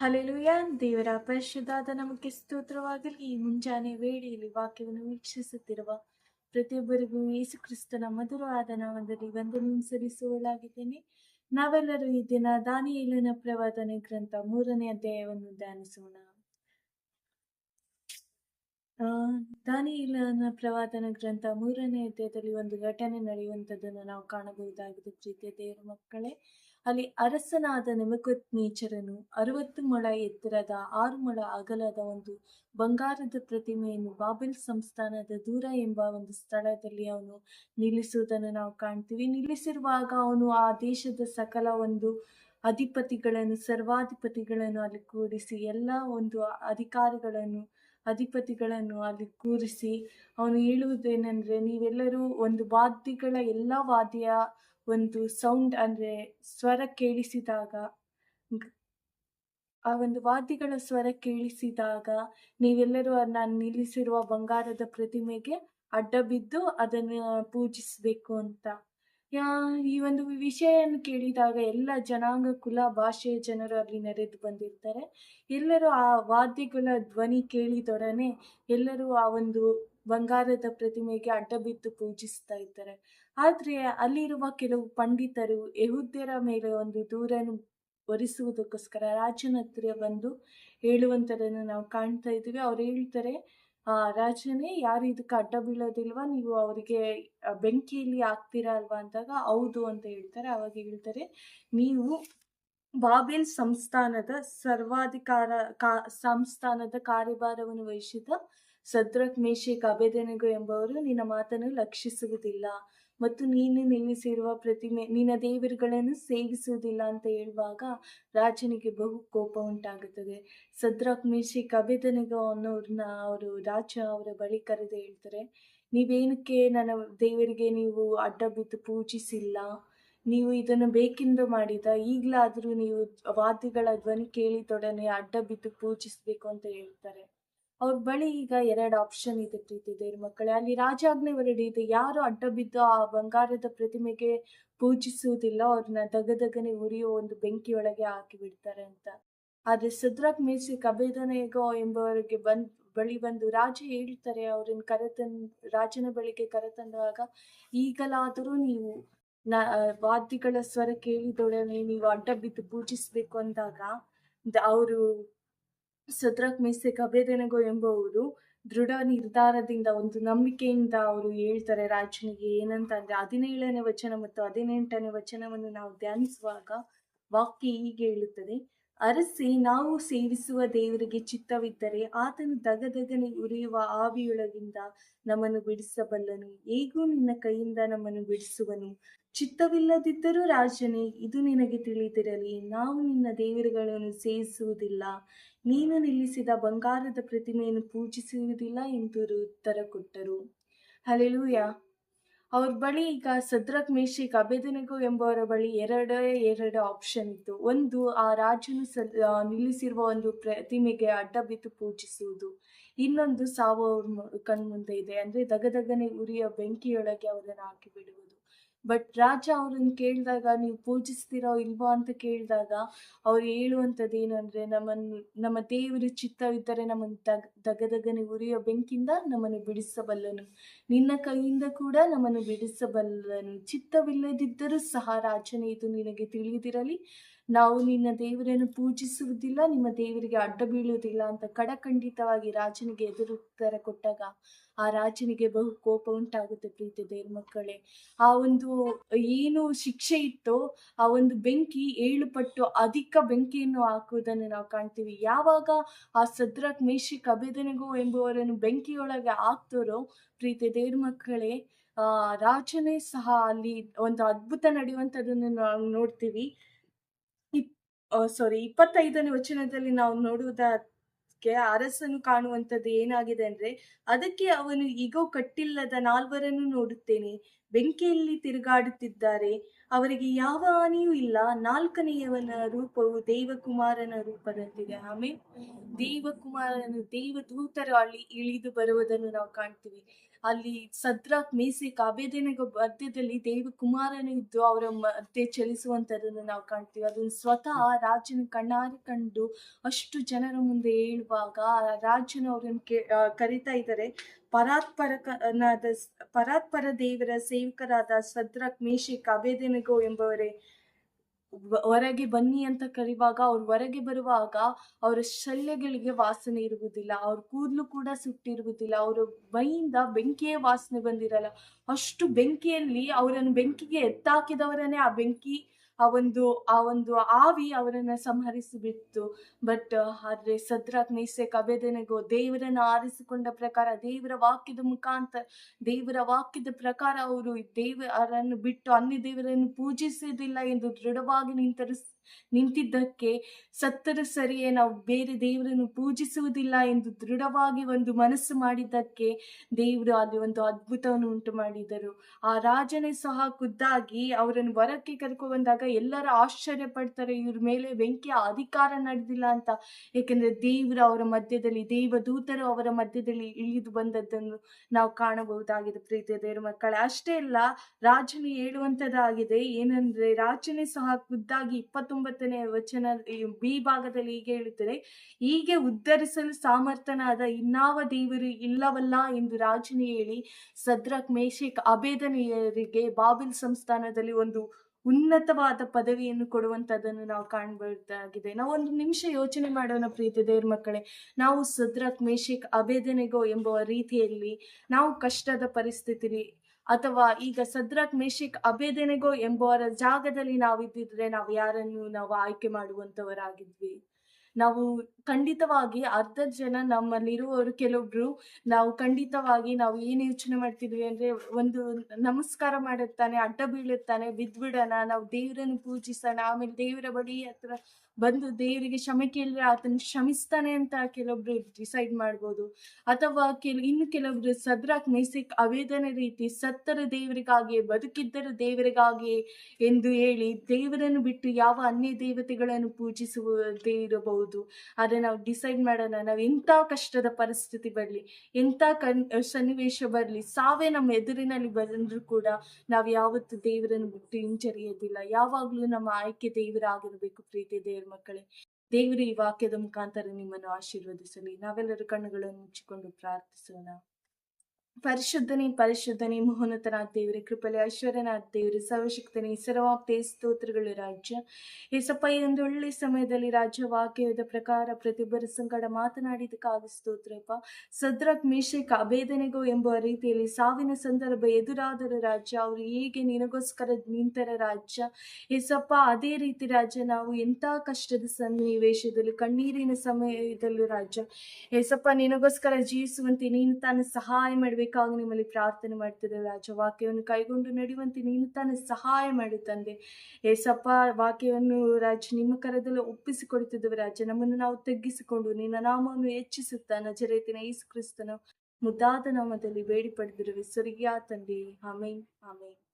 Hallelujah. ದೇವರ ಪರಿಶುದ್ಧಾದ ನಮಗೆ ಸ್ತೋತ್ರವಾಗಲಿ. ಈ ಮುಂಜಾನೆ ವೇಳೆಯಲ್ಲಿ ವಾಕ್ಯವನ್ನು ವೀಕ್ಷಿಸುತ್ತಿರುವ ಪ್ರತಿಯೊಬ್ಬರಿಗೂ ಯೇಸು ಕ್ರಿಸ್ತನ ಮಧುರವಾದ ನಾಮದಲ್ಲಿ ವಂದನೆ ಸಲ್ಲಿಸುವಲಾಗಿದ್ದೇನೆ ನಾವೆಲ್ಲರೂ ಈ ದಿನ ದಾನಿಯೇಲನ ಪ್ರವಾದನೆ ಗ್ರಂಥ ಮೂರನೇ ಅಧ್ಯಾಯವನ್ನು ಧ್ಯಾನಿಸೋಣ. ಆ, ದಾನಿಯೇಲನ ಪ್ರವಾದನ ಗ್ರಂಥ ಮೂರನೇ ಅಧ್ಯಾಯದಲ್ಲಿ ಒಂದು ಘಟನೆ ನಡೆಯುವಂಥದ್ದನ್ನು ನಾವು ಕಾಣಬಹುದಾಗಿದೆ ಪ್ರೀತಿಯ ದೇವರ ಮಕ್ಕಳೇ. ಅಲ್ಲಿ ಅರಸನಾದ ನೆಮಕತ್ ನೇಚರನು ಅರವತ್ತು ಮೊಳ ಎತ್ತರದ, ಆರು ಮೊಳ ಅಗಲದ ಒಂದು ಬಂಗಾರದ ಪ್ರತಿಮೆಯನ್ನು ಬಾಬೆಲ್ ಸಂಸ್ಥಾನದ ದೂರ ಎಂಬ ಒಂದು ಸ್ಥಳದಲ್ಲಿ ಅವನು ನಿಲ್ಲಿಸುವುದನ್ನು ನಾವು ಕಾಣ್ತೀವಿ. ನಿಲ್ಲಿಸಿರುವಾಗ ಅವನು ಆ ದೇಶದ ಸಕಲ ಒಂದು ಅಧಿಪತಿಗಳನ್ನು, ಸರ್ವಾಧಿಪತಿಗಳನ್ನು ಅಲ್ಲಿ ಕೂಡಿಸಿ ಎಲ್ಲ ಒಂದು ಅಧಿಕಾರಿಗಳನ್ನು, ಅಧಿಪತಿಗಳನ್ನು ಅಲ್ಲಿ ಕೂರಿಸಿ ಅವನು ಹೇಳುವುದೇನೆಂದ್ರೆ, ನೀವೆಲ್ಲರೂ ಒಂದು ವಾದ್ಯಗಳ ಎಲ್ಲ ವಾದ್ಯ ಒಂದು ಸೌಂಡ್ ಅಂದ್ರೆ ಸ್ವರ ಕೇಳಿಸಿದಾಗ ಆ ಒಂದು ವಾದ್ಯಗಳ ಸ್ವರ ಕೇಳಿಸಿದಾಗ ನೀವೆಲ್ಲರೂ ನಾನು ನಿಲ್ಲಿಸಿರುವ ಬಂಗಾರದ ಪ್ರತಿಮೆಗೆ ಅಡ್ಡ ಬಿದ್ದು ಅದನ್ನು ಪೂಜಿಸಬೇಕು ಅಂತ. ಯಾ, ಈ ಒಂದು ವಿಷಯವನ್ನು ಕೇಳಿದಾಗ ಎಲ್ಲ ಜನಾಂಗ, ಕುಲ, ಭಾಷೆಯ ಜನರು ಅಲ್ಲಿ ನೆರೆದು ಬಂದಿರ್ತಾರೆ. ಎಲ್ಲರೂ ಆ ವಾದ್ಯಗಳ ಧ್ವನಿ ಕೇಳಿದೊಡನೆ ಎಲ್ಲರೂ ಆ ಒಂದು ಬಂಗಾರದ ಪ್ರತಿಮೆಗೆ ಅಡ್ಡ ಬಿದ್ದು ಪೂಜಿಸ್ತಾ ಇದ್ದಾರೆ. ಆದ್ರೆ ಅಲ್ಲಿರುವ ಕೆಲವು ಪಂಡಿತರು ಯಹೂದ್ಯರ ಮೇಲೆ ಒಂದು ದೂರನ್ನು ಒರೆಸುವುದಕ್ಕೋಸ್ಕರ ರಾಜನ ಹತ್ರ ಬಂದು ಹೇಳುವಂಥದ್ದನ್ನು ನಾವು ಕಾಣ್ತಾ ಇದ್ದೀವಿ. ಅವ್ರು ಹೇಳ್ತಾರೆ, ಆ, ರಾಜನೇ, ಯಾರು ಇದಕ್ಕೆ ಅಡ್ಡ ಬೀಳೋದಿಲ್ವಾ? ನೀವು ಅವರಿಗೆ ಬೆಂಕಿಯಲ್ಲಿ ಹಾಕ್ತೀರಾ ಅಲ್ವಾ? ಅಂದಾಗ, ಹೌದು ಅಂತ ಹೇಳ್ತಾರೆ. ಅವಾಗ ಹೇಳ್ತಾರೆ, ನೀವು ಬಾಬೆಲ್ ಸಂಸ್ಥಾನದ ಸರ್ವಾಧಿಕಾರ, ಕಾ, ಸಂಸ್ಥಾನದ ಕಾರ್ಯಭಾರವನ್ನು ವಹಿಸಿದ ಸದ್ರಕ್ ಮೇಷಕ್ ಎಂಬವರು ನಿನ್ನ ಮಾತನ್ನು ಲಕ್ಷಿಸುವುದಿಲ್ಲ ಮತ್ತು ನೀನು ನಿಲ್ಲಿಸಿರುವ ಪ್ರತಿಮೆ, ನಿನ್ನ ದೇವರುಗಳನ್ನು ಸೇವಿಸುವುದಿಲ್ಲ ಅಂತ ಹೇಳುವಾಗ ರಾಜನಿಗೆ ಬಹು ಕೋಪ ಉಂಟಾಗುತ್ತದೆ. ಸದ್ರಕ್ ಮೇಷಕ್ ಅನ್ನೋರನ್ನ ಅವರು ರಾಜ ಅವರ ಬಳಿ ಕರೆದು ಹೇಳ್ತಾರೆ, ನೀವೇನಕ್ಕೆ ನನ್ನ ದೇವರಿಗೆ ನೀವು ಅಡ್ಡ ಬಿದ್ದು ಪೂಜಿಸಿಲ್ಲ? ನೀವು ಇದನ್ನು ಬೇಕೆಂದು ಮಾಡಿದ, ಈಗಲಾದರೂ ನೀವು ವಾದ್ಯಗಳ ಧ್ವನಿ ಕೇಳಿದೊಡನೆ ಅಡ್ಡ ಬಿದ್ದು ಪೂಜಿಸಬೇಕು ಅಂತ ಹೇಳ್ತಾರೆ. ಅವ್ರ ಬಳಿ ಈಗ ಎರಡು ಆಪ್ಷನ್ ಇದೆ ಪ್ರೀತಿ ದೇವ್ರ ಮಕ್ಕಳೇ. ಅಲ್ಲಿ ರಾಜಾಜ್ಞೆ ಹೊರಡಿದೆ ಯಾರು ಅಡ್ಡ ಬಿದ್ದ ಆ ಬಂಗಾರದ ಪ್ರತಿಮೆಗೆ ಪೂಜಿಸುವುದಿಲ್ಲ, ಅವ್ರನ್ನ ದಗದಗನೆ ಉರಿಯೋ ಒಂದು ಬೆಂಕಿಯೊಳಗೆ ಹಾಕಿ ಬಿಡ್ತಾರೆ ಅಂತ. ಆದ್ರೆ ಸದ್ರಾಕ್ ಮೇಸಿ ಕಬೇದನೆಗೋ ಎಂಬವರಿಗೆ ಬಂದ್, ಬಳಿ ಬಂದು ರಾಜ ಹೇಳ್ತಾರೆ, ಅವ್ರನ್ನ ಕರೆತನ್, ರಾಜನ ಬಳಿಗೆ ಕರೆತಂದಾಗ, ಈಗಲಾದರೂ ನೀವು ನ ವಾದ್ಯಗಳ ಸ್ವರ ಕೇಳಿದೊಡನೆ ನೀವು ಅಡ್ಡ ಬಿದ್ದು ಪೂಜಿಸ್ಬೇಕು ಅಂದಾಗ ಅವರು ಸದ್ರಕ್ ಮೇಸೆ ಅಭೇದನೆಗೋ ಎಂಬುವರು ದೃಢ ನಿರ್ಧಾರದಿಂದ ಒಂದು ನಂಬಿಕೆಯಿಂದ ಅವರು ಹೇಳ್ತಾರೆ, ರಾಜನಿಗೆ ಏನಂತ ಅಂದ್ರೆ ಹದಿನೇಳನೇ ವಚನ ಮತ್ತು ಹದಿನೆಂಟನೇ ವಚನವನ್ನು ನಾವು ಧ್ಯಾನಿಸುವಾಗ ವಾಕ್ಯ ಹೀಗೆ ಹೇಳುತ್ತದೆ, ಅರಸಿ, ನಾವು ಸೇವಿಸುವ ದೇವರಿಗೆ ಚಿತ್ತವಿದ್ದರೆ ಆತನು ದಗದಗನೆ ಉರಿಯುವ ಆವಿಯೊಳಗಿಂದ ನಮ್ಮನ್ನು ಬಿಡಿಸಬಲ್ಲನು. ಹೇಗೂ ನಿನ್ನ ಕೈಯಿಂದ ನಮ್ಮನ್ನು ಬಿಡಿಸುವನು? ಚಿತ್ತವಿಲ್ಲದಿದ್ದರೂ ರಾಜನೇ, ಇದು ನಿನಗೆ ತಿಳಿದಿರಲಿ. ನಾವು ನಿನ್ನ ದೇವರುಗಳನ್ನು ಸೇವಿಸುವುದಿಲ್ಲ. ನೀನು ನಿಲ್ಲಿಸಿದ ಬಂಗಾರದ ಪ್ರತಿಮೆಯನ್ನು ಪೂಜಿಸುವುದಿಲ್ಲ ಎಂದು ಉತ್ತರ ಕೊಟ್ಟರು. ಹಲೆಲೂಯ ಅವ್ರ ಬಳಿ ಈಗ ಸದ್ರಕ್ ಮೇಷಿಕ್ ಅಭೇದನೆಗೋ ಎಂಬವರ ಬಳಿ ಎರಡೇ ಎರಡು ಆಪ್ಷನ್ ಇತ್ತು. ಒಂದು, ಆ ರಾಜನು ಸ ನಿಲ್ಲಿಸಿರುವ ಒಂದು ಪ್ರತಿಮೆಗೆ ಅಡ್ಡ ಬಿದ್ದು ಪೂಜಿಸುವುದು. ಇನ್ನೊಂದು ಸಾವು ಅವ್ರ ಕಣ್ಮುಂದೆ ಇದೆ. ಅಂದ್ರೆ ದಗದಗನೆ ಉರಿಯ ಬೆಂಕಿಯೊಳಗೆ ಅವರನ್ನು ಹಾಕಿ ಬಿಡುವುದು ಬಟ್ ರಾಜ ಅವ್ರನ್ನ ಕೇಳಿದಾಗ ನೀವು ಪೂಜಿಸ್ತೀರೋ ಇಲ್ವೋ ಅಂತ ಕೇಳಿದಾಗ ಅವ್ರು ಹೇಳುವಂಥದ್ದು ಏನಂದ್ರೆ ನಮ್ಮನ್ನು ನಮ್ಮ ದೇವರು ಚಿತ್ತವಿದ್ದರೆ ನಮ್ಮನ್ನು ದಗ್, ದಗದಗನೆ ಉರಿಯೋ ಬೆಂಕಿಯಿಂದ ನಮ್ಮನ್ನು ಬಿಡಿಸಬಲ್ಲನು. ನಿನ್ನ ಕೈಯಿಂದ ಕೂಡ ನಮ್ಮನ್ನು ಬಿಡಿಸಬಲ್ಲನು. ಚಿತ್ತವಿಲ್ಲದಿದ್ದರೂ ಸಹ ರಾಜನೇ, ಇದು ನಿನಗೆ ತಿಳಿದಿರಲಿ. ನಾವು ನಿನ್ನ ದೇವರನ್ನು ಪೂಜಿಸುವುದಿಲ್ಲ, ನಿಮ್ಮ ದೇವರಿಗೆ ಅಡ್ಡ ಬೀಳುವುದಿಲ್ಲ ಅಂತ ಕಡಖಂಡಿತವಾಗಿ ರಾಜನಿಗೆ ಎದುರು ಉತ್ತರ ಕೊಟ್ಟಾಗ ಆ ರಾಜನಿಗೆ ಬಹು ಕೋಪ ಉಂಟಾಗುತ್ತೆ ಪ್ರೀತಿ ದೇವ್ರ ಮಕ್ಕಳೇ. ಆ ಒಂದು ಏನು ಶಿಕ್ಷೆ ಇತ್ತೋ, ಆ ಒಂದು ಬೆಂಕಿ ಏಳು ಪಟ್ಟು ಅಧಿಕ ಬೆಂಕಿಯನ್ನು ಹಾಕುವುದನ್ನು ನಾವು ಕಾಣ್ತೀವಿ. ಯಾವಾಗ ಆ ಸದ್ರಕ್ ಮೇಷಿ ಕಬೇದನೆಗೋ ಎಂಬುವರನ್ನು ಬೆಂಕಿಯೊಳಗೆ ಹಾಕ್ತಾರೋ ಪ್ರೀತಿ ದೇವ್ರ ಮಕ್ಕಳೇ, ಆ ರಾಜನೇ ಸಹ ಅಲ್ಲಿ ಒಂದು ಅದ್ಭುತ ನಡೆಯುವಂಥದ್ದನ್ನು ನಾವು ನೋಡ್ತೀವಿ. ಸಾರಿ ಇಪ್ಪತ್ತೈದನೇ ವಚನದಲ್ಲಿ ನಾವು ನೋಡುವುದಕ್ಕೆ ಅರಸನು ಕಾಣುವಂಥದ್ದು ಏನಾಗಿದೆ ಅಂದ್ರೆ ಅದಕ್ಕೆ ಅವನು ಈಗೋ ಕಟ್ಟಿಲ್ಲದ ನಾಲ್ವರನ್ನು ನೋಡುತ್ತೇನೆ ಬೆಂಕಿಯಲ್ಲಿ ತಿರುಗಾಡುತ್ತಿದ್ದಾರೆ ಅವರಿಗೆ ಯಾವ ಹಾನಿಯೂ ಇಲ್ಲ ನಾಲ್ಕನೆಯವನ ರೂಪವು ದೇವಕುಮಾರನ ರೂಪದಂತಿದೆ ಆಮೇಲೆ ದೇವಕುಮಾರನು ದೇವದೂತರು ಅಲ್ಲಿ ಇಳಿದು ಬರುವುದನ್ನು ನಾವು ಕಾಣ್ತೀವಿ. ಅಲ್ಲಿ ಸದ್ರಾಕ್ ಮೀಸಿ ಅಬೇದನೆಗೂ ಮಧ್ಯದಲ್ಲಿ ದೇವ ಕುಮಾರನು ಇದ್ದು ಅವರ ಮಧ್ಯೆ ಚಲಿಸುವಂತದನ್ನು ನಾವು ಕಾಣ್ತೀವಿ. ಅದನ್ನು ಸ್ವತಃ ರಾಜನ ಕಣ್ಣಾರೆ ಕಂಡು ಅಷ್ಟು ಜನರ ಮುಂದೆ ಹೇಳುವಾಗ ಆ ರಾಜನು ಅವರನ್ನು ಕರಿತಾ ಇದ್ದಾರೆ. ಪರಾತ್ಪರಕನಾದ ಪರಾತ್ಪರ ದೇವರ ಸೇವಕರಾದ ಸದ್ರಕ್ ಮೇಷಿ ಕಬೇದೆನಗೋ ಎಂಬವರೇ ಹೊರಗೆ ಬನ್ನಿ ಅಂತ ಕರೆಯುವಾಗ ಅವ್ರು ಹೊರಗೆ ಬರುವಾಗ ಅವರ ಶಲ್ಯಗಳಿಗೆ ವಾಸನೆ ಇರುವುದಿಲ್ಲ, ಅವ್ರ ಕೂದಲು ಕೂಡ ಸುಟ್ಟಿರುವುದಿಲ್ಲ, ಅವರ ಬೈಯಿಂದ ಬೆಂಕಿಯ ವಾಸನೆ ಬಂದಿರಲ್ಲ. ಅಷ್ಟು ಬೆಂಕಿಯಲ್ಲಿ ಅವರನ್ನು ಬೆಂಕಿಗೆ ಎತ್ತಾಕಿದವರನ್ನೇ ಆ ಬೆಂಕಿ ಆ ಒಂದು ಆ ಒಂದು ಆವಿ ಅವರನ್ನು ಸಂಹರಿಸಿಬಿಟ್ಟು ಬಟ್ ಆದರೆ ಸದ್ರಾಕ್, ಮೇಸೆಕ್ ಅಬೇದನೆಗೋ ದೇವರನ್ನು ಆರಿಸಿಕೊಂಡ ಪ್ರಕಾರ, ದೇವರ ವಾಕ್ಯದ ಮುಖಾಂತರ ದೇವರ ವಾಕ್ಯದ ಪ್ರಕಾರ ಅವರು ದೇವರನ್ನು ಬಿಟ್ಟು ಅನ್ಯ ದೇವರನ್ನು ಪೂಜಿಸುವುದಿಲ್ಲ ಎಂದು ದೃಢವಾಗಿ ನಿಂತರಿಸ್ ನಿಂತಿದ್ದಕ್ಕೆ ಸತ್ತರ ಸರಿಯೇ ನಾವು ಬೇರೆ ದೇವರನ್ನು ಪೂಜಿಸುವುದಿಲ್ಲ ಎಂದು ದೃಢವಾಗಿ ಒಂದು ಮನಸ್ಸು ಮಾಡಿದ್ದಕ್ಕೆ ದೇವರು ಅಲ್ಲಿ ಒಂದು ಅದ್ಭುತವನ್ನು ಉಂಟು ಮಾಡಿದರು. ಆ ರಾಜನೇ ಸಹ ಖುದ್ದಾಗಿ ಅವರನ್ನು ವರಕ್ಕೆ ಕರ್ಕೊಂಡು ಬಂದಾಗ ಎಲ್ಲರೂ ಆಶ್ಚರ್ಯ ಪಡ್ತಾರೆ ಇವ್ರ ಮೇಲೆ ಬೆಂಕಿಯ ಅಧಿಕಾರ ನಡೆದಿಲ್ಲ ಅಂತ. ಏಕೆಂದರೆ ದೇವರು ಅವರ ಮಧ್ಯದಲ್ಲಿ, ದೇವದೂತರು ಅವರ ಮಧ್ಯದಲ್ಲಿ ಇಳಿದು ಬಂದದ್ದನ್ನು ನಾವು ಕಾಣಬಹುದಾಗಿದೆ. ಪ್ರೀತಿಯ ದೇವರ ಮಕ್ಕಳೇ, ಅಷ್ಟೇ ಅಲ್ಲ, ರಾಜನು ಹೇಳುವಂತದ್ದಾಗಿದೆ ಏನಂದ್ರೆ ರಾಜನೇ ಸಹ ಖುದ್ದಾಗಿ ಇಪ್ಪತ್ತೊಂಬತ್ತನೇ ವಚನ ಬಿ ಭಾಗದಲ್ಲಿ ಹೀಗೆ ಹೇಳುತ್ತದೆ, ಹೀಗೆ ಉದ್ಧರಿಸಲು ಸಾಮರ್ಥ್ಯನಾದ ಇನ್ನಾವ ದೇವರು ಇಲ್ಲವಲ್ಲ ಎಂದು ರಾಜನು ಹೇಳಿ, ಸದ್ರಕ್ ಮೇಷಕ್ ಅಭೇದನೀಯರಿಗೆ ಬಾಬಿಲ್ ಸಂಸ್ಥಾನದಲ್ಲಿ ಒಂದು ಉನ್ನತವಾದ ಪದವಿಯನ್ನು ಕೊಡುವಂತದನ್ನು ನಾವು ಕಾಣಬಹುದಾಗಿದೆ. ನಾವು ಒಂದು ನಿಮಿಷ ಯೋಚನೆ ಮಾಡೋಣ ಪ್ರೀತಿ ದೇವ್ರ ಮಕ್ಕಳೇ. ನಾವು ಸದ್ರಕ್ ಮೇಷಕ್ ಅಭೇದನೆಗೋ ಎಂಬ ರೀತಿಯಲ್ಲಿ ನಾವು ಕಷ್ಟದ ಪರಿಸ್ಥಿತಿ ಅಥವಾ ಈಗ ಸದ್ರಕ್ ಮೇಶಿಕ್ ಅಭೇದನೆಗೋ ಎಂಬುವರ ಜಾಗದಲ್ಲಿ ನಾವಿದ್ದಿದ್ರೆ ನಾವು ಯಾರನ್ನು ನಾವು ಆಯ್ಕೆ ಮಾಡುವಂತವರಾಗಿದ್ವಿ. ನಾವು ಖಂಡಿತವಾಗಿ ಅರ್ಧ ಜನ ನಮ್ಮಲ್ಲಿರುವವರು ಕೆಲವೊಬ್ರು ನಾವು ಖಂಡಿತವಾಗಿ ನಾವು ಏನು ಯೋಚನೆ ಮಾಡ್ತಿದ್ವಿ ಅಂದ್ರೆ ಒಂದು ನಮಸ್ಕಾರ ಮಾಡುತ್ತಾನೆ, ಅಡ್ಡ ಬೀಳುತ್ತಾನೆ ಬಿದ್ಬಿಡೋಣ ನಾವು ದೇವರನ್ನು ಪೂಜಿಸೋಣ, ಆಮೇಲೆ ದೇವರ ಬಳಿ ಹತ್ರ ಬಂದು ದೇವರಿಗೆ ಕ್ಷಮೆ ಕೇಳಿದ್ರೆ ಆತನ ಕ್ಷಮಿಸ್ತಾನೆ ಅಂತ ಕೆಲವೊಬ್ರು ಡಿಸೈಡ್ ಮಾಡ್ಬೋದು. ಅಥವಾ ಕೆಲ, ಇನ್ನು ಕೆಲವೊಬ್ರು ಸದ್ರಾಕ್ ಮೇಸಿಕ್ ಅವೇದನೆ ರೀತಿ ಸತ್ತರ ದೇವರಿಗಾಗಿ ಬದುಕಿದ್ದರ ದೇವರಿಗಾಗಿ ಎಂದು ಹೇಳಿ ದೇವರನ್ನು ಬಿಟ್ಟು ಯಾವ ಅನ್ಯ ದೇವತೆಗಳನ್ನು ಪೂಜಿಸುವುದೇ ಇರಬಹುದು. ಆದರೆ ನಾವು ಡಿಸೈಡ್ ಮಾಡೋಣ, ನಾವು ಎಂಥ ಕಷ್ಟದ ಪರಿಸ್ಥಿತಿ ಬರಲಿ, ಎಂಥ ಕನ್, ಸನ್ನಿವೇಶ ಬರಲಿ, ಸಾವೇ ನಮ್ಮ ಎದುರಿನಲ್ಲಿ ಬಂದರೂ ಕೂಡ ನಾವು ಯಾವತ್ತು ದೇವರನ್ನು ಬಿಟ್ಟು ಹಿಂಜರಿಯೋದಿಲ್ಲ. ಯಾವಾಗಲೂ ನಮ್ಮ ಆಯ್ಕೆ ದೇವರಾಗಿರಬೇಕು ಪ್ರೀತಿ ದೇವರ. ಮಕ್ಕಳೇ ದೇವರು ಈ ವಾಕ್ಯದ ಮುಖಾಂತರ ನಿಮ್ಮನ್ನು ಆಶೀರ್ವದಿಸಲಿ ನಾವೆಲ್ಲರೂ ಕಣ್ಣುಗಳನ್ನು ಮುಚ್ಚಿಕೊಂಡು ಪ್ರಾರ್ಥಿಸೋಣ ಪರಿಶುದ್ಧನೇ ಪರಿಶುದ್ಧನೇ ಮೋಹನತನಾಥ ದೇವರೇ ಕೃಪಲೆ ಐಶ್ವರ್ಯನಾಥ ದೇವರೇ ಸರ್ವಶಕ್ತನೇ ಸರ್ವಾಪ್ತೆ ಸ್ತೋತ್ರಗಳು ರಾಜ್ಯ. ಏಸಪ್ಪ, ಈ ಒಂದು ಒಳ್ಳೆ ಸಮಯದಲ್ಲಿ ರಾಜ್ಯ ವಾಕ್ಯದ ಪ್ರಕಾರ ಪ್ರತಿಯೊಬ್ಬರ ಸಂಗಡ ಮಾತನಾಡಿದಕ್ಕಾಗಿ ಸ್ತೋತ್ರಪ್ಪ ಸದ್ರಕ್ ಮೇಷಕ್ ಅಭೇದನೆಗೋ ಎಂಬ ರೀತಿಯಲ್ಲಿ ಸಾವಿನ ಸಂದರ್ಭ ಎದುರಾದರೂ ರಾಜ್ಯ, ಅವರು ಹೇಗೆ ನಿನಗೋಸ್ಕರ ನಿಂತರ ರಾಜ್ಯ. ಏಸಪ್ಪ, ಅದೇ ರೀತಿ ರಾಜ್ಯ, ನಾವು ಎಂಥ ಕಷ್ಟದ ಸನ್ನಿವೇಶದಲ್ಲಿ, ಕಣ್ಣೀರಿನ ಸಮಯದಲ್ಲೂ ರಾಜ್ಯ. ಏಸಪ್ಪ, ನಿನಗೋಸ್ಕರ ಜೀವಿಸುವಂತೆ ನೀನು ತಾನು ಸಹಾಯ ಮಾಡಬೇಕಾಗಿ ನಿಮ್ಮಲ್ಲಿ ಪ್ರಾರ್ಥನೆ ಮಾಡ್ತಿದ್ದೆ ರಾಜ. ವಾಕ್ಯವನ್ನು ಕೈಗೊಂಡು ನಡೆಯುವಂತೆ ನೀನು ತಾನು ಸಹಾಯ ಮಾಡು ತಂದೆ. ಏಸಪ್ಪ, ವಾಕ್ಯವನ್ನು ರಾಜ ನಿಮ್ಮ ಕರದಲ್ಲಿ ಒಪ್ಪಿಸಿಕೊಡುತ್ತಿದ್ದೇವೆ, ರಾಜ. ನಮ್ಮನ್ನು ನಾವು ತಗ್ಗಿಸಿಕೊಂಡು ನಿನ್ನ ನಾಮವನ್ನು ಹೆಚ್ಚಿಸುತ್ತಾ ನಜರೇತಿನ ಈಸು ಕ್ರಿಸ್ತನು ಮುದ್ದಾದ ನಾಮದಲ್ಲಿ ಬೇಡಿ ಪಡೆದಿರುವೆ ಸ್ವರ್ಗಿಯ ತಂದೆ. ಆಮೇನ್ ಆಮೇನ್.